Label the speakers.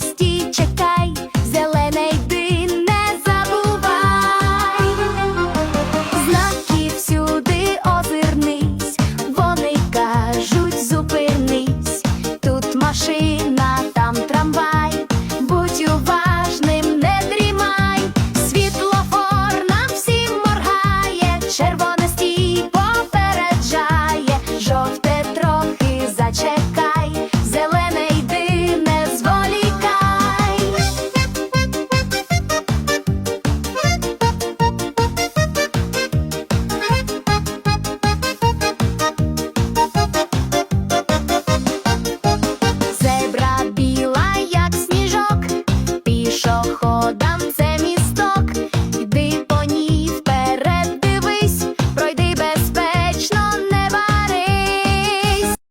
Speaker 1: стій, чекай, зелений, йди, не забувай, знаків всюди озирнись, вони кажуть, зупинись, тут машина, там трамвай, будь уважним, не дрімай, світлофор нам всім моргає, червоний. сходам